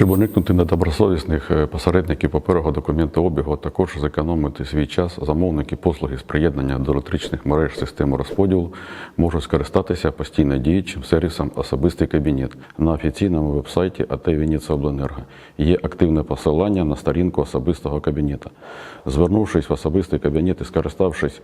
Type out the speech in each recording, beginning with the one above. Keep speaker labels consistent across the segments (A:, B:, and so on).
A: Щоб уникнути недобросовісних е, посередників паперового документообігу, а також зекономити свій час, замовники послуги з приєднання до електричних мереж системи розподілу можуть скористатися постійно діючим сервісом Особистий кабінет на офіційному вебсайті АТ Вінницяобленерго. Є активне посилання на сторінку особистого кабінету. Звернувшись в особистий кабінет і скориставшись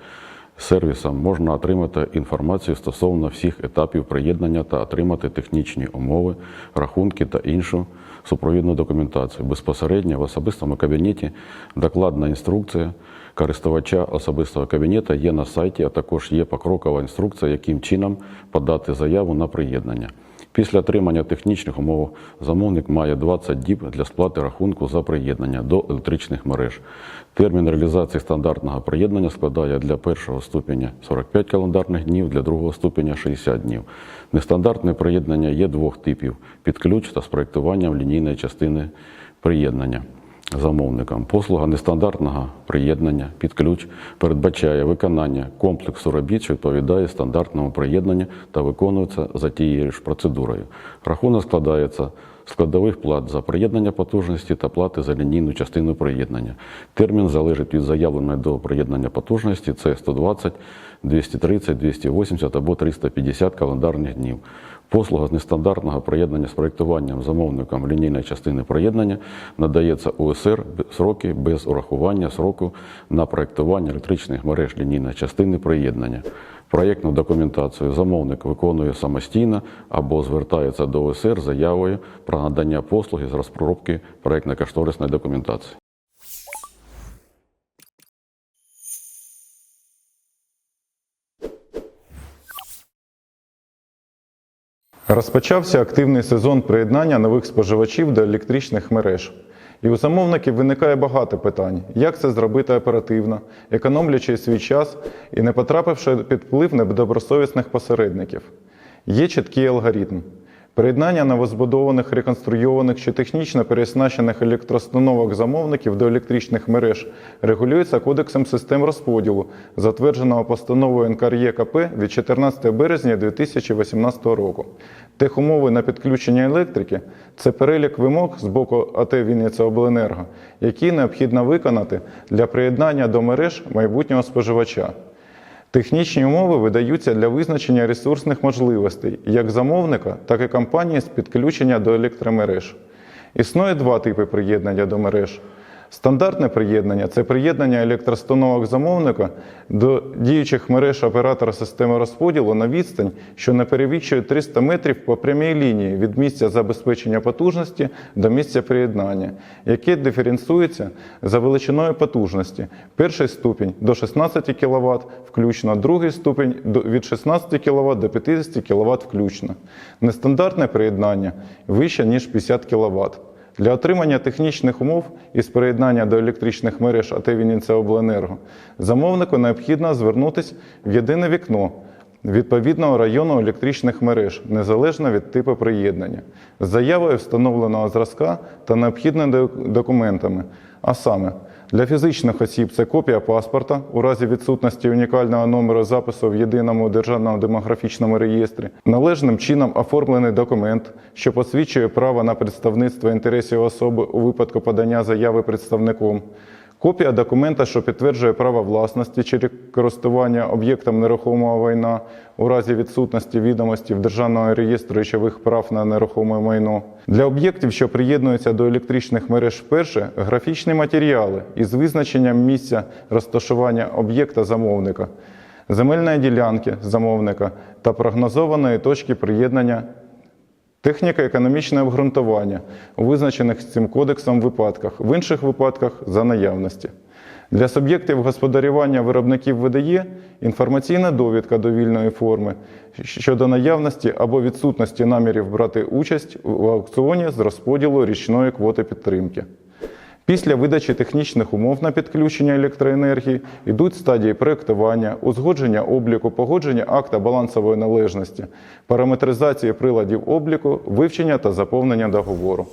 A: сервісом, можна отримати інформацію стосовно всіх етапів приєднання та отримати технічні умови, рахунки та іншу супровідну документацію. Безпосередньо в особистому кабінеті докладна інструкція користувача особистого кабінету є на сайті, а також є покрокова інструкція, яким чином подати заяву на приєднання. Після отримання технічних умов замовник має 20 діб для сплати рахунку за приєднання до електричних мереж. Термін реалізації стандартного приєднання складає для першого ступеня 45 календарних днів, для другого ступеня 60 днів. Нестандартне приєднання є двох типів: під ключ та з проєктуванням лінійної частини приєднання замовникам. Послуга нестандартного приєднання під ключ передбачає виконання комплексу робіт, що відповідає стандартному приєднанню та виконується за тією ж процедурою. Рахунок складається складових плат за приєднання потужності та плати за лінійну частину приєднання. Термін залежить від заявленої до приєднання потужності це 120, 230, 280 або 350 календарних днів. Послуга з нестандартного приєднання з проєктуванням замовником лінійної частини приєднання надається УСР сроки без урахування сроку на проєктування електричних мереж лінійної частини приєднання. Проєктну документацію замовник виконує самостійно або звертається до ОСР заявою про надання послуги з розробки проєктно-кошторисної документації.
B: Розпочався активний сезон приєднання нових споживачів до електричних мереж. І у замовників виникає багато питань, як це зробити оперативно, економлячи свій час і не потрапивши під вплив недобросовісних посередників. Є чіткий алгоритм. Приєднання новозбудованих, реконструйованих чи технічно переоснащених електроустановок замовників до електричних мереж регулюється Кодексом систем розподілу, затвердженого постановою НКРЄКП від 14 березня 2018 року. Техумови на підключення електрики це перелік вимог з боку АТ Вінницяобленерго, які необхідно виконати для приєднання до мереж майбутнього споживача. Технічні умови видаються для визначення ресурсних можливостей як замовника, так і компанії з підключення до електромереж. Існує два типи приєднання до мереж. Стандартне приєднання це приєднання електростановок замовника до діючих мереж оператора системи розподілу на відстань, що не перевищує 300 метрів по прямій лінії від місця забезпечення потужності до місця приєднання, яке диференціюється за величиною потужності. Перший ступінь до 16 кВт включно, другий ступінь від 16 кВт до 50 кВт включно. Нестандартне приєднання вище, ніж 50 кВт. Для отримання технічних умов із приєднання до електричних мереж АТ Вінницяобленерго замовнику необхідно звернутися в єдине вікно відповідного району електричних мереж, незалежно від типу приєднання, з заявою встановленого зразка та необхідними документами. А саме, для фізичних осіб це копія паспорта у разі відсутності унікального номеру запису в єдиному державному демографічному реєстрі, належним чином оформлений документ, що посвідчує право на представництво інтересів особи у випадку подання заяви представником. Копія документа, що підтверджує право власності чи користування об'єктом нерухомого майна у разі відсутності відомості в Державному реєстрі речових прав на нерухоме майно. Для об'єктів, що приєднуються до електричних мереж вперше, графічні матеріали із визначенням місця розташування об'єкта замовника, земельної ділянки замовника та прогнозованої точки приєднання Техніко-економічне обґрунтування у визначених цим кодексом випадках, в інших випадках за наявності. Для суб'єктів господарювання виробників видає інформаційна довідка довільної форми щодо наявності або відсутності намірів брати участь в аукціоні з розподілу річної квоти підтримки. Після видачі технічних умов на підключення електроенергії йдуть стадії проєктування, узгодження обліку, погодження акта балансової належності, параметризації приладів обліку, вивчення та заповнення договору.